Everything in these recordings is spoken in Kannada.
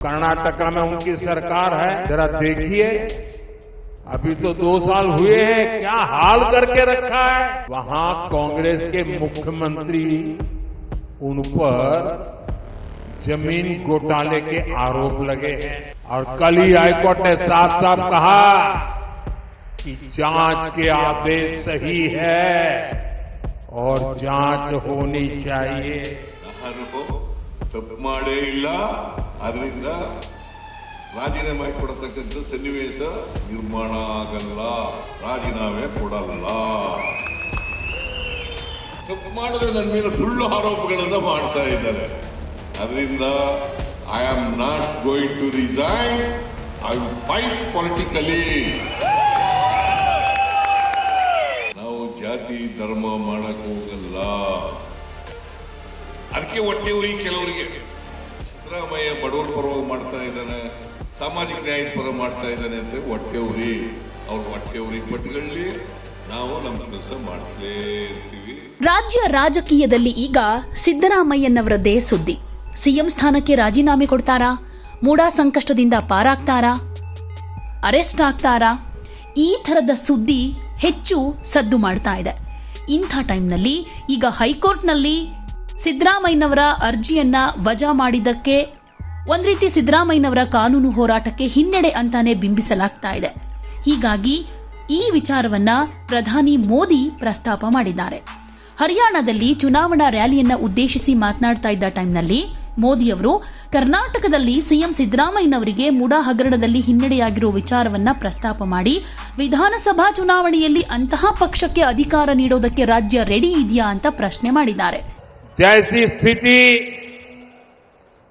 कर्नाटका में उनकी सरकार है जरा देखिए अभी तो दो साल हुए हैं क्या हाल करके रखा है वहां कांग्रेस के मुख्यमंत्री उन पर जमीन घोटाले के आरोप लगे हैं और कल ही हाईकोर्ट ने साफ साफ कहा कि जांच के आदेश सही है और जांच होनी चाहिए ಯಾರು ತಪ್ಪು ಮಾಡೇ ಇಲ್ಲ ಅದರಿಂದ ರಾಜೀನಾಮೆ ಕೊಡತಕ್ಕಂಥ ಸನ್ನಿವೇಶ ನಿರ್ಮಾಣ ಆಗಲ್ಲ, ರಾಜೀನಾಮೆ ಕೊಡಲ್ಲ. ತಪ್ಪು ಮಾಡದೆ ನನ್ನ ಮೇಲೆ ಸುಳ್ಳು ಆರೋಪಗಳನ್ನು ಮಾಡ್ತಾ ಇದ್ದಾರೆ. ಅದರಿಂದ I am not going to resign I will fight politically ನಾವು ಜಾತಿ ಧರ್ಮ ಮಾಡಕ್ಕೆ ಹೋಗಲ್ಲ. ಅದಕ್ಕೆ ಹೊಟ್ಟೆ ಉರಿ ಕೆಲವರಿಗೆ ಸಿದ್ದರಾಮಯ್ಯ ಬಡವರ ಪರವಾಗಿ ಮಾಡ್ತಾ ಇದ್ದಾನೆ, ಸಾಮಾಜಿಕ ನ್ಯಾಯದ ಪರ ಮಾಡ್ತಾ ಇದ್ದಾನೆ ಅಂತ ಹೊಟ್ಟೆ ಉರಿ. ಅವ್ರ ಹೊಟ್ಟೆ ಉರಿ ಪಟ್ಟುಗಳಲ್ಲಿ ನಾವು ನಮ್ಮ ಕೆಲಸ ಮಾಡ್ತೇ ಇರ್ತೀವಿ. ರಾಜ್ಯ ರಾಜಕೀಯದಲ್ಲಿ ಈಗ ಸಿದ್ದರಾಮಯ್ಯನವರದ್ದೇ ಸುದ್ದಿ. ಸಿಎಂ ಸ್ಥಾನಕ್ಕೆ ರಾಜೀನಾಮೆ ಕೊಡ್ತಾರಾ? ಮೂಡಾ ಸಂಕಷ್ಟದಿಂದ ಪಾರಾಗ್ತಾರಾ? ಅರೆಸ್ಟ್ ಆಗ್ತಾರಾ? ಈ ಥರದ ಸುದ್ದಿ ಹೆಚ್ಚು ಸದ್ದು ಮಾಡ್ತಾ ಇದೆ. ಇಂಥ ಟೈಮ್ನಲ್ಲಿ ಈಗ ಹೈಕೋರ್ಟ್ನಲ್ಲಿ ಸಿದ್ದರಾಮಯ್ಯನವರ ಅರ್ಜಿಯನ್ನ ವಜಾ ಮಾಡಿದ್ದಕ್ಕೆ ಒಂದು ರೀತಿ ಸಿದ್ದರಾಮಯ್ಯನವರ ಕಾನೂನು ಹೋರಾಟಕ್ಕೆ ಹಿನ್ನಡೆ ಅಂತಾನೆ ಬಿಂಬಿಸಲಾಗ್ತಾ ಇದೆ. ಹೀಗಾಗಿ ಈ ವಿಚಾರವನ್ನ ಪ್ರಧಾನಿ ಮೋದಿ ಪ್ರಸ್ತಾಪ ಮಾಡಿದ್ದಾರೆ. ಹರಿಯಾಣದಲ್ಲಿ ಚುನಾವಣಾ ರ್ಯಾಲಿಯನ್ನ ಉದ್ದೇಶಿಸಿ ಮಾತನಾಡ್ತಾ ಇದ್ದ ಟೈಮ್ನಲ್ಲಿ ಮೋದಿಯವರು ಕರ್ನಾಟಕದಲ್ಲಿ ಸಿಎಂ ಸಿದ್ದರಾಮಯ್ಯನವರಿಗೆ ಮುಡಾ ಹಗರಣದಲ್ಲಿ ಹಿನ್ನಡೆಯಾಗಿರುವ ವಿಚಾರವನ್ನ ಪ್ರಸ್ತಾಪ ಮಾಡಿ, ವಿಧಾನಸಭಾ ಚುನಾವಣೆಯಲ್ಲಿ ಅಂತಹ ಪಕ್ಷಕ್ಕೆ ಅಧಿಕಾರ ನೀಡೋದಕ್ಕೆ ರಾಜ್ಯ ರೆಡಿ ಇದೆಯಾ ಅಂತ ಪ್ರಶ್ನೆ ಮಾಡಿದ್ದಾರೆ. जैसी स्थिति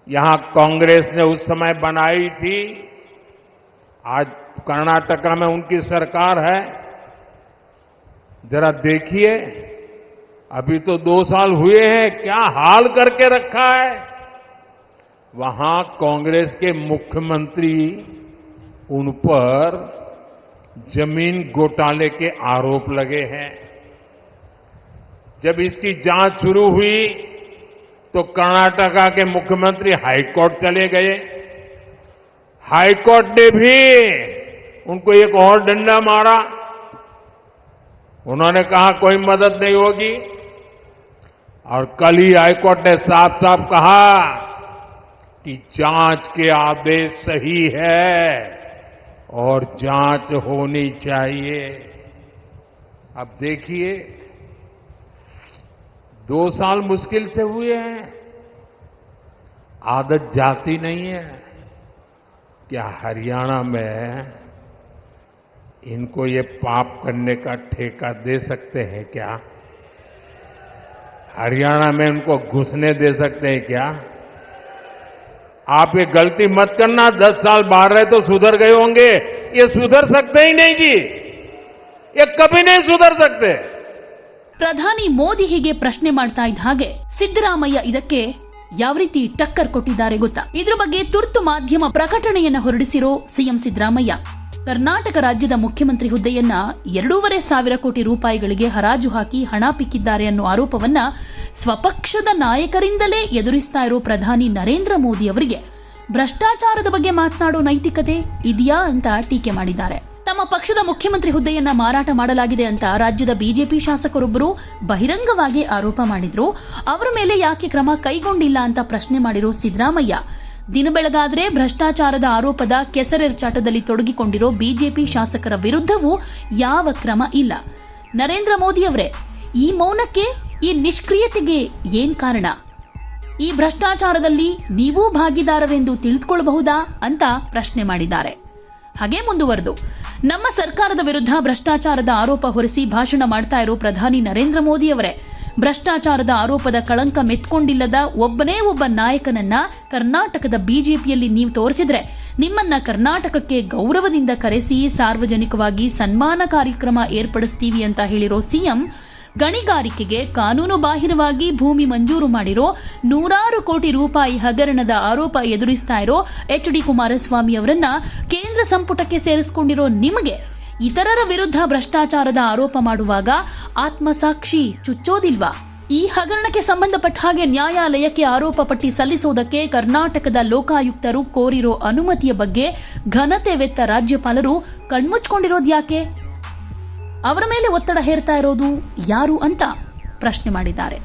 यहाँ कांग्रेस ने उस समय बनाई थी, आज कर्नाटका में उनकी सरकार है, जरा देखिए, अभी तो दो साल हुए हैं, क्या हाल करके रखा है? वहाँ कांग्रेस के मुख्यमंत्री, उन पर ज़मीन घोटाले के आरोप लगे हैं। जब इसकी जाँच शुरू हुई तो कर्नाटका के मुख्यमंत्री हाईकोर्ट चले गए। हाईकोर्ट ने भी उनको एक और डंडा मारा। उन्होंने कहा, कोई मदद नहीं होगी। और कल ही हाईकोर्ट ने साफ़ साफ़ कहा कि जाँच के आदेश सही है और जाँच होनी चाहिए। अब देखिए दो साल मुश्किल से हुए हैं। आदत जाती नहीं है। क्या हरियाणा में इनको ये पाप करने का ठेका दे सकते हैं क्या? हरियाणा में इनको घुसने दे सकते हैं क्या? आप ये गलती मत करना, दस साल बाहर रहे तो सुधर गए होंगे। ये सुधर सकते ही नहीं जी। ये कभी नहीं सुधर सकते। ಪ್ರಧಾನಿ ಮೋದಿ ಹೀಗೆ ಪ್ರಶ್ನೆ ಮಾಡ್ತಾ ಇದ್ದ ಹಾಗೆ ಸಿದ್ದರಾಮಯ್ಯ ಇದಕ್ಕೆ ಯಾವ ರೀತಿ ಟಕ್ಕರ್ ಕೊಟ್ಟಿದ್ದಾರೆ ಗೊತ್ತಾ? ಇದ್ರ ಬಗ್ಗೆ ತುರ್ತು ಮಾಧ್ಯಮ ಪ್ರಕಟಣೆಯನ್ನ ಹೊರಡಿಸಿರೋ ಸಿಎಂ ಸಿದ್ದರಾಮಯ್ಯ. ಕರ್ನಾಟಕ ರಾಜ್ಯದ ಮುಖ್ಯಮಂತ್ರಿ ಹುದ್ದೆಯನ್ನ ಎರಡೂವರೆ ಸಾವಿರ ಕೋಟಿ ರೂಪಾಯಿಗಳಿಗೆ ಹರಾಜು ಹಾಕಿ ಹಣ ಪಿಕ್ಕಿದ್ದಾರೆ ಅನ್ನೋ ಆರೋಪವನ್ನ ಸ್ವಪಕ್ಷದ ನಾಯಕರಿಂದಲೇ ಎದುರಿಸ್ತಾ ಇರೋ ಪ್ರಧಾನಿ ನರೇಂದ್ರ ಮೋದಿ ಅವರಿಗೆ ಭ್ರಷ್ಟಾಚಾರದ ಬಗ್ಗೆ ಮಾತನಾಡೋ ನೈತಿಕತೆ ಇದೆಯಾ ಅಂತ ಟೀಕೆ ಮಾಡಿದ್ದಾರೆ. ತಮ್ಮ ಪಕ್ಷದ ಮುಖ್ಯಮಂತ್ರಿ ಹುದ್ದೆಯನ್ನ ಮಾರಾಟ ಮಾಡಲಾಗಿದೆ ಅಂತ ರಾಜ್ಯದ ಬಿಜೆಪಿ ಶಾಸಕರೊಬ್ಬರು ಬಹಿರಂಗವಾಗಿ ಆರೋಪ ಮಾಡಿದ್ರು. ಅವರ ಮೇಲೆ ಯಾಕೆ ಕ್ರಮ ಕೈಗೊಂಡಿಲ್ಲ ಅಂತ ಪ್ರಶ್ನೆ ಮಾಡಿರೋ ಸಿದ್ದರಾಮಯ್ಯ, ದಿನ ಬೆಳಗಾದರೆ ಭ್ರಷ್ಟಾಚಾರದ ಆರೋಪದ ಕೆಸರೆರ್ಚಾಟದಲ್ಲಿ ತೊಡಗಿಕೊಂಡಿರೋ ಬಿಜೆಪಿ ಶಾಸಕರ ವಿರುದ್ಧವೂ ಯಾವ ಕ್ರಮ ಇಲ್ಲ. ನರೇಂದ್ರ ಮೋದಿ ಅವರೇ, ಈ ಮೌನಕ್ಕೆ, ಈ ನಿಷ್ಕ್ರಿಯತೆಗೆ ಏನ್ ಕಾರಣ? ಈ ಭ್ರಷ್ಟಾಚಾರದಲ್ಲಿ ನೀವೂ ಭಾಗಿದಾರರೆಂದು ತಿಳಿದುಕೊಳ್ಳಬಹುದಾ ಅಂತ ಪ್ರಶ್ನೆ ಮಾಡಿದ್ದಾರೆ. ಹಾಗೆ ಮುಂದುವರೆದು. ನಮ್ಮ ಸರ್ಕಾರದ ವಿರುದ್ಧ ಭ್ರಷ್ಟಾಚಾರದ ಆರೋಪ ಹೊರಿಸಿ ಭಾಷಣ ಮಾಡ್ತಾ ಇರೋ ಪ್ರಧಾನಿ ನರೇಂದ್ರ ಮೋದಿ ಅವರೇ, ಭ್ರಷ್ಟಾಚಾರದ ಆರೋಪದ ಕಳಂಕ ಮೆತ್ಕೊಂಡಿಲ್ಲದ ಒಬ್ಬನೇ ಒಬ್ಬ ನಾಯಕನನ್ನ ಕರ್ನಾಟಕದ ಬಿಜೆಪಿಯಲ್ಲಿ ನೀವು ತೋರಿಸಿದ್ರೆ ನಿಮ್ಮನ್ನ ಕರ್ನಾಟಕಕ್ಕೆ ಗೌರವದಿಂದ ಕರೆಸಿ ಸಾರ್ವಜನಿಕವಾಗಿ ಸನ್ಮಾನ ಕಾರ್ಯಕ್ರಮ ಏರ್ಪಡಿಸ್ತೀವಿ ಅಂತ ಹೇಳಿರೋ ಸಿಎಂ ಗಣಿಗಾರಿಕೆಗೆ ಕಾನೂನು ಬಾಹಿರವಾಗಿ ಭೂಮಿ ಮಂಜೂರು ಮಾಡಿರೋ ನೂರಾರು ಕೋಟಿ ರೂಪಾಯಿ ಹಗರಣದ ಆರೋಪ ಎದುರಿಸ್ತಾ ಇರೋ ಎಚ್ ಡಿ ಕುಮಾರಸ್ವಾಮಿ ಅವರನ್ನ ಕೇಂದ್ರ ಸಂಪುಟಕ್ಕೆ ಸೇರಿಸಿಕೊಂಡಿರೋ ನಿಮಗೆ ಇತರರ ವಿರುದ್ಧ ಭ್ರಷ್ಟಾಚಾರದ ಆರೋಪ ಮಾಡುವಾಗ ಆತ್ಮಸಾಕ್ಷಿ ಚುಚ್ಚೋದಿಲ್ವಾ? ಈ ಹಗರಣಕ್ಕೆ ಸಂಬಂಧಪಟ್ಟ ಹಾಗೆ ನ್ಯಾಯಾಲಯಕ್ಕೆ ಆರೋಪ ಪಟ್ಟಿ ಸಲ್ಲಿಸುವುದಕ್ಕೆ ಕರ್ನಾಟಕದ ಲೋಕಾಯುಕ್ತರು ಕೋರಿರೋ ಅನುಮತಿಯ ಬಗ್ಗೆ ಘನತೆ ವೆತ್ತ ರಾಜ್ಯಪಾಲರು ಕಣ್ಮುಚ್ಕೊಂಡಿರೋದ್ಯಾಕೆ? ಅವರ ಮೇಲೆ ಒತ್ತಡ ಹೇರ್ತಾ ಇರೋದು ಯಾರು ಅಂತ ಪ್ರಶ್ನೆ ಮಾಡಿದ್ದಾರೆ.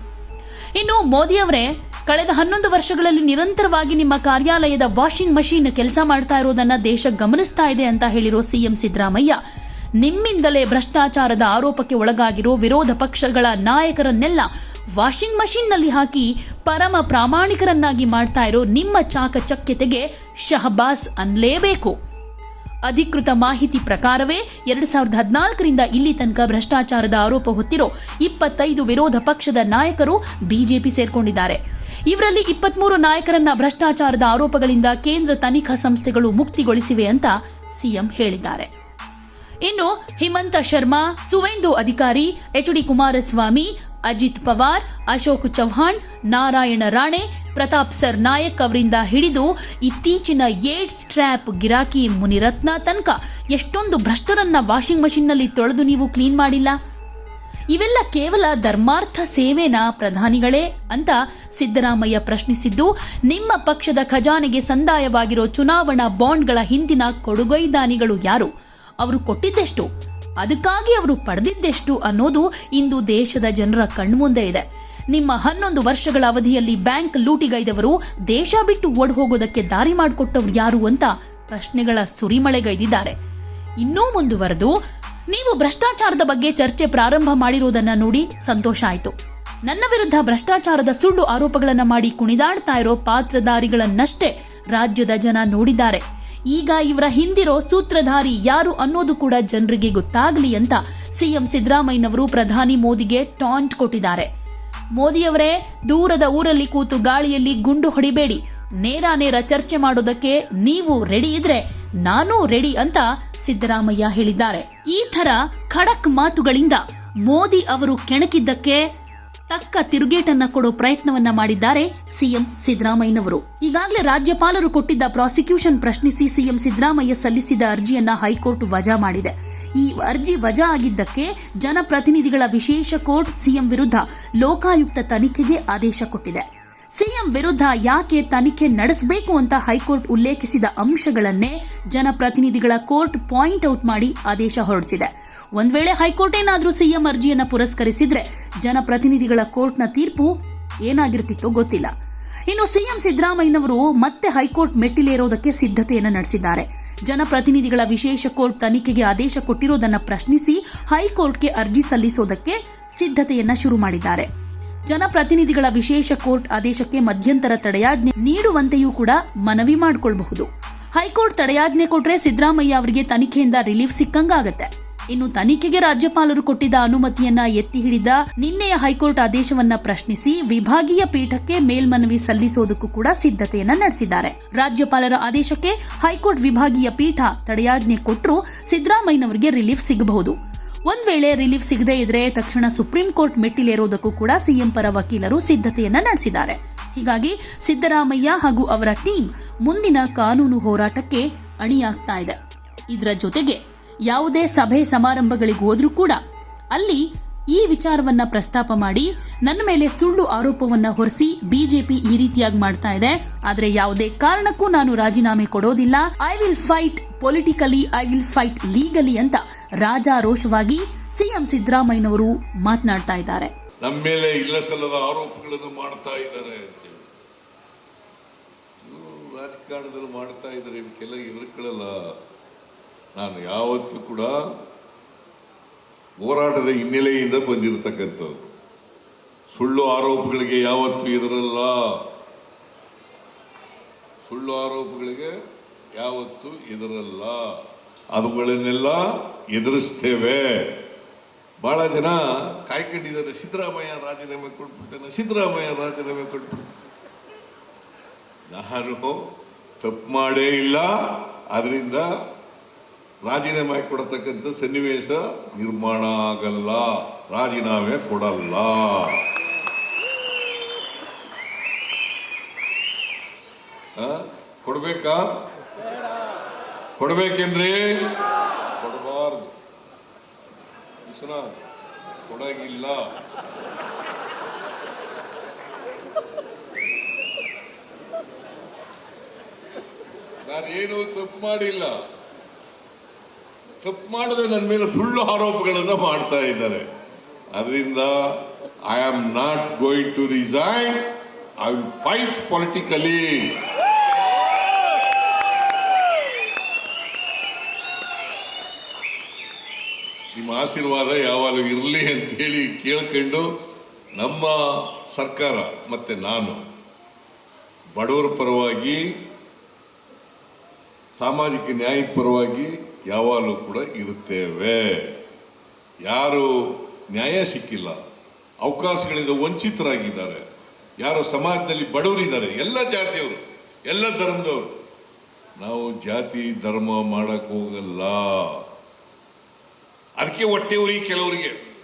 ಇನ್ನು ಮೋದಿ ಅವರೇ ಕಳೆದ ಹನ್ನೊಂದು ವರ್ಷಗಳಲ್ಲಿ ನಿರಂತರವಾಗಿ ನಿಮ್ಮ ಕಾರ್ಯಾಲಯದ ವಾಷಿಂಗ್ ಮಷೀನ್ ಕೆಲಸ ಮಾಡ್ತಾ ಇರೋದನ್ನ ದೇಶ ಗಮನಿಸ್ತಾ ಇದೆ ಅಂತ ಹೇಳಿರೋ ಸಿಎಂ ಸಿದ್ದರಾಮಯ್ಯ, ನಿಮ್ಮಿಂದಲೇ ಭ್ರಷ್ಟಾಚಾರದ ಆರೋಪಕ್ಕೆ ಒಳಗಾಗಿರೋ ವಿರೋಧ ಪಕ್ಷಗಳ ನಾಯಕರನ್ನೆಲ್ಲ ವಾಷಿಂಗ್ ಮಷೀನ್ನಲ್ಲಿ ಹಾಕಿ ಪರಮ ಪ್ರಾಮಾಣಿಕರನ್ನಾಗಿ ಮಾಡ್ತಾ ಇರೋ ನಿಮ್ಮ ಚಾಕಚಕ್ಯತೆಗೆ ಶಹಬಾಸ್ ಅನ್ಲೇಬೇಕು. ಅಧಿಕೃತ ಮಾಹಿತಿ ಪ್ರಕಾರವೇ ಎರಡು ಸಾವಿರದ ಹದಿನಾಲ್ಕರಿಂದ ಇಲ್ಲಿ ತನಕ ಭ್ರಷ್ಟಾಚಾರದ ಆರೋಪ ಹೊತ್ತಿರೋ ಇಪ್ಪತ್ತೈದು ವಿರೋಧ ಪಕ್ಷದ ನಾಯಕರು ಬಿಜೆಪಿ ಸೇರ್ಕೊಂಡಿದ್ದಾರೆ. ಇವರಲ್ಲಿ ಇಪ್ಪತ್ಮೂರು ನಾಯಕರನ್ನ ಭ್ರಷ್ಟಾಚಾರದ ಆರೋಪಗಳಿಂದ ಕೇಂದ್ರ ತನಿಖಾ ಸಂಸ್ಥೆಗಳು ಮುಕ್ತಿಗೊಳಿಸಿವೆ ಅಂತ ಸಿಎಂ ಹೇಳಿದ್ದಾರೆ. ಇನ್ನು Himanta Sharma, Suvendu Adhikari, H D Kumaraswamy Ajit Pawar, Ashok Chavan Narayana Rane, Pratap Sarnaik ಅವರಿಂದ ಹಿಡಿದು ಇತ್ತೀಚಿನ ಏಡ್ಸ್ ಟ್ರ್ಯಾಪ್ ಗಿರಾಕಿ ಮುನಿರತ್ನ ತನಕ ಎಷ್ಟೊಂದು ಭ್ರಷ್ಟರನ್ನ ವಾಷಿಂಗ್ ಮಷಿನ್ನಲ್ಲಿ ತೊಳೆದು ನೀವು ಕ್ಲೀನ್ ಮಾಡಿಲ್ಲ? ಇವೆಲ್ಲ ಕೇವಲ ಧರ್ಮಾರ್ಥ ಸೇವೆನಾ ಪ್ರಧಾನಿಗಳೇ ಅಂತ ಸಿದ್ದರಾಮಯ್ಯ ಪ್ರಶ್ನಿಸಿದ್ದು, ನಿಮ್ಮ ಪಕ್ಷದ ಖಜಾನೆಗೆ ಸಂದಾಯವಾಗಿರೋ ಚುನಾವಣಾ ಬಾಂಡ್ಗಳ ಹಿಂದಿನ ಕೊಡುಗೈದಾನಿಗಳು ಯಾರು? ಅವರು ಕೊಟ್ಟಿದ್ದೆಷ್ಟು? ಅದಕ್ಕಾಗಿ ಅವರು ಪಡೆದಿದ್ದೆಷ್ಟು ಅನ್ನೋದು ಇಂದು ದೇಶದ ಜನರ ಕಣ್ಮುಂದೆ ಇದೆ. ನಿಮ್ಮ ಹನ್ನೊಂದು ವರ್ಷಗಳ ಅವಧಿಯಲ್ಲಿ ಬ್ಯಾಂಕ್ ಲೂಟಿಗೈದವರು ದೇಶ ಬಿಟ್ಟು ಓಡ್ ಹೋಗೋದಕ್ಕೆ ದಾರಿ ಮಾಡಿಕೊಟ್ಟವ್ರು ಯಾರು ಅಂತ ಪ್ರಶ್ನೆಗಳ ಸುರಿಮಳೆಗೈದಿದ್ದಾರೆ. ಇನ್ನೂ ಮುಂದುವರೆದು, ನೀವು ಭ್ರಷ್ಟಾಚಾರದ ಬಗ್ಗೆ ಚರ್ಚೆ ಪ್ರಾರಂಭ ಮಾಡಿರುವುದನ್ನ ನೋಡಿ ಸಂತೋಷ ಆಯಿತು. ನನ್ನ ವಿರುದ್ಧ ಭ್ರಷ್ಟಾಚಾರದ ಸುಳ್ಳು ಆರೋಪಗಳನ್ನು ಮಾಡಿ ಕುಣಿದಾಡ್ತಾ ಇರೋ ಪಾತ್ರಧಾರಿಗಳನ್ನಷ್ಟೇ ರಾಜ್ಯದ ಜನ ನೋಡಿದ್ದಾರೆ. ಈಗ ಇವರ ಹಿಂದಿರೋ ಸೂತ್ರಧಾರಿ ಯಾರು ಅನ್ನೋದು ಕೂಡ ಜನರಿಗೆ ಗೊತ್ತಾಗಲಿ ಅಂತ ಸಿಎಂ ಸಿದ್ದರಾಮಯ್ಯನವರು ಪ್ರಧಾನಿ ಮೋದಿಗೆ ಟಾಂಟ್ ಕೊಟ್ಟಿದ್ದಾರೆ. ಮೋದಿಯವರೇ ದೂರದ ಊರಲ್ಲಿ ಕೂತು ಗಾಳಿಯಲ್ಲಿ ಗುಂಡು ಹೊಡಿಬೇಡಿ. ನೇರ ನೇರ ಚರ್ಚೆ ಮಾಡೋದಕ್ಕೆ ನೀವು ರೆಡಿ ಇದ್ರೆ ನಾನೂ ರೆಡಿ ಅಂತ ಸಿದ್ದರಾಮಯ್ಯ ಹೇಳಿದ್ದಾರೆ. ಈ ಥರ ಖಡಕ್ ಮಾತುಗಳಿಂದ ಮೋದಿ ಅವರು ಕೆಣಕಿದ್ದಕ್ಕೆ ತಕ್ಕ ತಿರುಗೇಟನ್ನ ಕೊಡೋ ಪ್ರಯತ್ನವನ್ನ ಮಾಡಿದ್ದಾರೆ ಸಿಎಂ ಸಿದ್ದರಾಮಯ್ಯನವರು. ಈಗಾಗಲೇ ರಾಜ್ಯಪಾಲರು ಕೊಟ್ಟಿದ್ದ ಪ್ರಾಸಿಕ್ಯೂಷನ್ ಪ್ರಶ್ನಿಸಿ ಸಿಎಂ ಸಿದ್ದರಾಮಯ್ಯ ಸಲ್ಲಿಸಿದ ಅರ್ಜಿಯನ್ನ ಹೈಕೋರ್ಟ್ ವಜಾ ಮಾಡಿದೆ. ಈ ಅರ್ಜಿ ವಜಾ ಆಗಿದ್ದಕ್ಕೆ ಜನಪ್ರತಿನಿಧಿಗಳ ವಿಶೇಷ ಕೋರ್ಟ್ ಸಿಎಂ ವಿರುದ್ಧ ಲೋಕಾಯುಕ್ತ ತನಿಖೆಗೆ ಆದೇಶ ಕೊಟ್ಟಿದೆ. ಸಿಎಂ ವಿರುದ್ಧ ಯಾಕೆ ತನಿಖೆ ನಡೆಸಬೇಕು ಅಂತ ಹೈಕೋರ್ಟ್ ಉಲ್ಲೇಖಿಸಿದ ಅಂಶಗಳನ್ನೇ ಜನಪ್ರತಿನಿಧಿಗಳ ಕೋರ್ಟ್ ಪಾಯಿಂಟ್ ಔಟ್ ಮಾಡಿ ಆದೇಶ ಹೊರಡಿಸಿದೆ. ಒಂದ್ ವೇಳೆ ಹೈಕೋರ್ಟ್ ಏನಾದರೂ ಸಿಎಂ ಅರ್ಜಿಯನ್ನ ಪುರಸ್ಕರಿಸಿದ್ರೆ ಜನಪ್ರತಿನಿಧಿಗಳ ಕೋರ್ಟ್ನ ತೀರ್ಪು ಏನಾಗಿರ್ತಿತ್ತೋ ಗೊತ್ತಿಲ್ಲ. ಇನ್ನು ಸಿಎಂ ಸಿದ್ದರಾಮಯ್ಯನವರು ಮತ್ತೆ ಹೈಕೋರ್ಟ್ ಮೆಟ್ಟಿಲೇರೋದಕ್ಕೆ ಸಿದ್ಧತೆಯನ್ನು ನಡೆಸಿದ್ದಾರೆ. ಜನಪ್ರತಿನಿಧಿಗಳ ವಿಶೇಷ ಕೋರ್ಟ್ ತನಿಖೆಗೆ ಆದೇಶ ಕೊಟ್ಟಿರೋದನ್ನ ಪ್ರಶ್ನಿಸಿ ಹೈಕೋರ್ಟ್ಗೆ ಅರ್ಜಿ ಸಲ್ಲಿಸೋದಕ್ಕೆ ಸಿದ್ಧತೆಯನ್ನ ಶುರು ಮಾಡಿದ್ದಾರೆ. ಜನಪ್ರತಿನಿಧಿಗಳ ವಿಶೇಷ ಕೋರ್ಟ್ ಆದೇಶಕ್ಕೆ ಮಧ್ಯಂತರ ತಡೆಯಾಜ್ಞೆ ನೀಡುವಂತೆಯೂ ಕೂಡ ಮನವಿ ಮಾಡಿಕೊಳ್ಳಬಹುದು ಹೈಕೋರ್ಟ್ ತಡೆಯಾಜ್ಞೆ ಕೊಟ್ಟರೆ ಸಿದ್ದರಾಮಯ್ಯ ಅವರಿಗೆ ತನಿಖೆಯಿಂದ ರಿಲೀಫ್ ಸಿಕ್ಕಂಗಾಗತ್ತೆ. ಇನ್ನು ತನಿಖೆಗೆ ರಾಜ್ಯಪಾಲರು ಕೊಟ್ಟಿದ್ದ ಅನುಮತಿಯನ್ನ ಎತ್ತಿ ಹಿಡಿದ ನಿನ್ನೆಯ ಹೈಕೋರ್ಟ್ ಆದೇಶವನ್ನ ಪ್ರಶ್ನಿಸಿ ವಿಭಾಗೀಯ ಪೀಠಕ್ಕೆ ಮೇಲ್ಮನವಿ ಸಲ್ಲಿಸೋದಕ್ಕೂ ಕೂಡ ಸಿದ್ಧತೆಯನ್ನ ನಡೆಸಿದ್ದಾರೆ. ರಾಜ್ಯಪಾಲರ ಆದೇಶಕ್ಕೆ ಹೈಕೋರ್ಟ್ ವಿಭಾಗೀಯ ಪೀಠ ತಡೆಯಾಜ್ಞೆ ಕೊಟ್ಟರು ಸಿದ್ದರಾಮಯ್ಯನವರಿಗೆ ರಿಲೀಫ್ ಸಿಗಬಹುದು. ಒಂದ್ ವೇಳೆ ರಿಲೀಫ್ ಸಿಗದೇ ಇದ್ರೆ ತಕ್ಷಣ ಸುಪ್ರೀಂ ಕೋರ್ಟ್ ಮೆಟ್ಟಿಲೇರೋದಕ್ಕೂ ಕೂಡ ಸಿಎಂ ಪರ ವಕೀಲರು ಸಿದ್ಧತೆಯನ್ನ ನಡೆಸಿದ್ದಾರೆ. ಹೀಗಾಗಿ ಸಿದ್ದರಾಮಯ್ಯ ಹಾಗೂ ಅವರ ಟೀಮ್ ಮುಂದಿನ ಕಾನೂನು ಹೋರಾಟಕ್ಕೆ ಅಣಿಯಾಗ್ತಾ ಇದೆ. ಇದರ ಜೊತೆಗೆ ಯಾವುದೇ ಸಭೆ ಸಮಾರಂಭಗಳಿಗೆ ಹೋದ್ರೂ ಕೂಡ ಅಲ್ಲಿ ಈ ವಿಚಾರವನ್ನ ಪ್ರಸ್ತಾಪ ಮಾಡಿ ನನ್ನ ಮೇಲೆ ಸುಳ್ಳು ಆರೋಪವನ್ನ ಹೊರಿಸಿ ಬಿಜೆಪಿ ಈ ರೀತಿಯಾಗಿ ಮಾಡ್ತಾ ಇದೆ. ಆದರೆ ಯಾವುದೇ ಕಾರಣಕ್ಕೂ ನಾನು ರಾಜೀನಾಮೆ ಕೊಡೋದಿಲ್ಲ. I will fight politically I will fight legally ಅಂತ ರಾಜಾರೋಷವಾಗಿ ಸಿಎಂ ಸಿದ್ದರಾಮಯ್ಯನವರು ಮಾತನಾಡ್ತಾ ಇದ್ದಾರೆ. ನಮ್ಮ ಮೇಲೆ ಇಲ್ಲ ಆರೋಪಗಳನ್ನು ಮಾಡ್ತಾ ಇದ್ದಾರೆ ರಾಜಕಾರಣದಲ್ಲಿ ಮಾಡ್ತಾ ಇದ್ದಾರೆ. ಇವಕ್ಕೆಲ್ಲ ನಾನು ಯಾವತ್ತೂ ಕೂಡ ಹೋರಾಟದ ಹಿನ್ನೆಲೆಯಿಂದ ಬಂದಿರತಕ್ಕಂಥದ್ದು. ಸುಳ್ಳು ಆರೋಪಗಳಿಗೆ ಯಾವತ್ತೂ ಇದರಲ್ಲ ಸುಳ್ಳು ಆರೋಪಗಳಿಗೆ ಯಾವತ್ತೂ ಎದುರಲ್ಲ ಅವುಗಳನ್ನೆಲ್ಲ ಎದುರಿಸ್ತೇವೆ. ಬಹಳ ಜನ ಕಾಯ್ಕೊಂಡಿದ್ದಾರೆ, ಸಿದ್ದರಾಮಯ್ಯ ರಾಜೀನಾಮೆ ಕೊಟ್ಬಿಡ್ತೇನೆ, ಸಿದ್ದರಾಮಯ್ಯ ರಾಜೀನಾಮೆ ಕೊಟ್ಬಿಡ್ತಾನೆ. ನಾನು ತಪ್ಪು ಮಾಡೇ ಇಲ್ಲ. ಅದರಿಂದ ರಾಜೀನಾಮೆ ಕೊಡತಕ್ಕಂಥ ಸನ್ನಿವೇಶ ನಿರ್ಮಾಣ ಆಗಲ್ಲ. ರಾಜೀನಾಮೆ ಕೊಡಲ್ಲ. ಕೊಡ್ಬೇಕಾ? ಕೊಡ್ಬೇಕೇನ್ರಿ? ಕೊಡಬಾರ್ದು. ಕೊಡಗಿಲ್ಲ. ನಾನೇನು ತಪ್ಪು ಮಾಡಿಲ್ಲ. ತಪ್ಪು ಮಾಡದೆ ನನ್ನ ಮೇಲೆ ಸುಳ್ಳು ಆರೋಪಗಳನ್ನು ಮಾಡ್ತಾ ಇದ್ದಾರೆ. ಅದರಿಂದ I am not going to resign I will fight politically ನಿಮ್ಮ ಆಶೀರ್ವಾದ ಯಾವಾಗ ಇರಲಿ ಅಂತೇಳಿ ಕೇಳ್ಕೊಂಡು ನಮ್ಮ ಸರ್ಕಾರ ಮತ್ತೆ ನಾನು ಬಡವರ ಪರವಾಗಿ, ಸಾಮಾಜಿಕ ನ್ಯಾಯದ ಪರವಾಗಿ ಯಾವಾಗಲೂ ಕೂಡ ಇರುತ್ತೇವೆ. ಯಾರು ನ್ಯಾಯ ಸಿಕ್ಕಿಲ್ಲ. ಅವಕಾಶಗಳಿಂದ ವಂಚಿತರಾಗಿದ್ದಾರೆ. ಯಾರು ಸಮಾಜದಲ್ಲಿ ಬಡವರಿದ್ದಾರೆ. ಎಲ್ಲ ಜಾತಿಯವರು, ಎಲ್ಲ ಧರ್ಮದವರು. ನಾವು ಜಾತಿ, ಧರ್ಮ ಮಾಡಕ್ ಹೋಗಲ್ಲ. ಅದಕ್ಕೆ ಹೊಟ್ಟೆ ಉರಿ ಕೆಲವರಿಗೆ.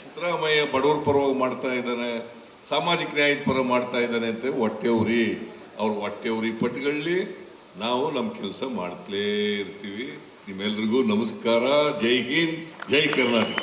ಸಿದ್ದರಾಮಯ್ಯ ಬಡವರ ಪರವಾಗಿ ಮಾಡ್ತಾ ಇದ್ದಾನೆ, ಸಾಮಾಜಿಕ ನ್ಯಾಯದ ಪರ ಮಾಡ್ತಾ ಇದ್ದಾನೆ ಅಂತ ಹೊಟ್ಟೆ ಉರಿ. ಅವ್ರ ಹೊಟ್ಟೆ ಉರಿ ಪಟ್ಟುಗಳಲ್ಲಿ ನಾವು ನಮ್ಮ ಕೆಲಸ ಮಾಡ್ತಲೇ ಇರ್ತೀವಿ. ನಿಮ್ಮೆಲ್ರಿಗೂ ನಮಸ್ಕಾರ. ಜೈ ಹಿಂದ್ ಜೈ ಕರ್ನಾಟಕ.